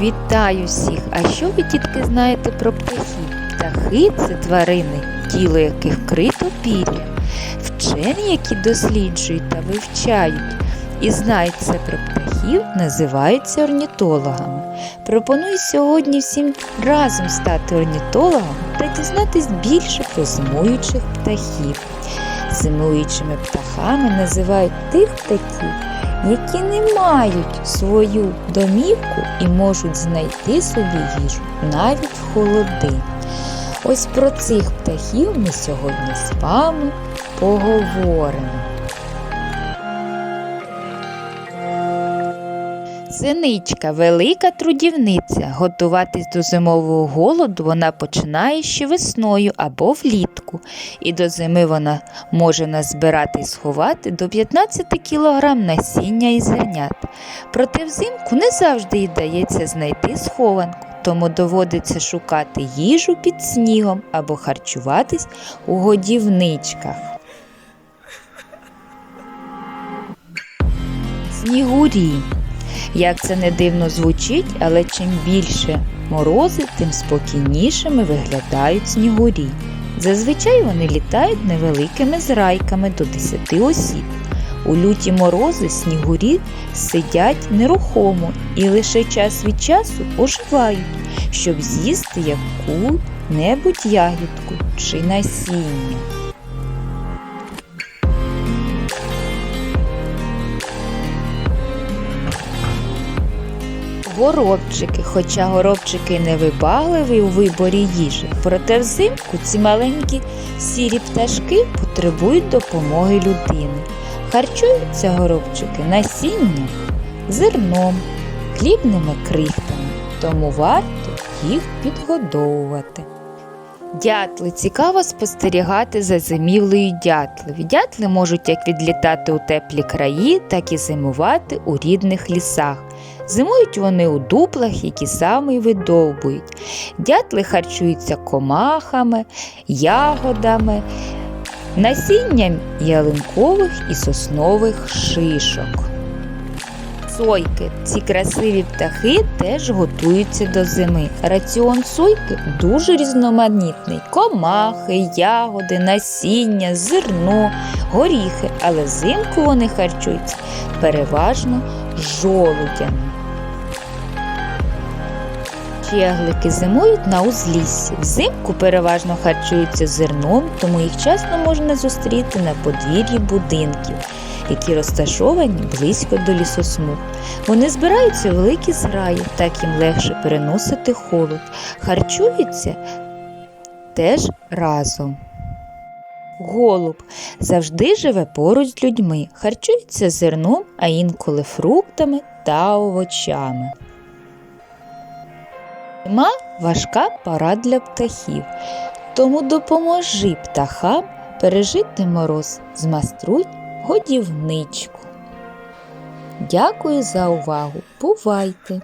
Вітаю всіх! А що ви, дітки, знаєте про птахів? Птахи це тварини, тіло яких вкрито пір'я. Вчені, які досліджують та вивчають і знають це про птахів, називаються орнітологами. Пропоную сьогодні всім разом стати орнітологом та дізнатись більше про зимуючих птахів. Зимуючими птахами називають тих птахів, які не мають свою домівку і можуть знайти собі їжу навіть в холоди. Ось про цих птахів ми сьогодні з вами поговоримо. Синичка велика трудівниця. Готуватись до зимового голоду вона починає ще весною або влітку. І до зими вона може назбирати і сховати до 15 кг насіння і зернят. Проте взимку не завжди їй дається знайти схованку, тому доводиться шукати їжу під снігом або харчуватись у годівничках. Снігурі. Як це не дивно звучить, але чим більше морози, тим спокійнішими виглядають снігурі. Зазвичай вони літають невеликими зрайками до 10 осіб. У люті морози снігурі сидять нерухомо і лише час від часу оживають, щоб з'їсти яку-небудь ягідку чи насіння. Горобчики, хоча горобчики не вибагливі у виборі їжі, проте взимку ці маленькі сірі пташки потребують допомоги людини. Харчуються горобчики насінням, зерном, хлібними крихтами, тому варто їх підгодовувати. Дятли цікаво спостерігати за зимівлею дятлів. Дятли можуть як відлітати у теплі краї, так і зимувати у рідних лісах. Зимують вони у дуплах, які саме видовбують. Дятли харчуються комахами, ягодами, насінням ялинкових і соснових шишок. Сойки. Ці красиві птахи теж готуються до зими. Раціон сойки дуже різноманітний: комахи, ягоди, насіння, зерно, горіхи, але взимку вони харчуються переважно жолудями. Чеглики зимують на узліссі. Взимку переважно харчуються зерном, тому їх часто можна зустріти на подвір'ї будинків, які розташовані близько до лісосмуг. Вони збираються в великі зграї, так їм легше переносити холод. Харчуються теж разом. Голуб завжди живе поруч з людьми, харчується зерном, а інколи фруктами та овочами. Зима важка пора для птахів, тому допоможи птахам пережити мороз, змаструй годівничку. Дякую за увагу. Бувайте!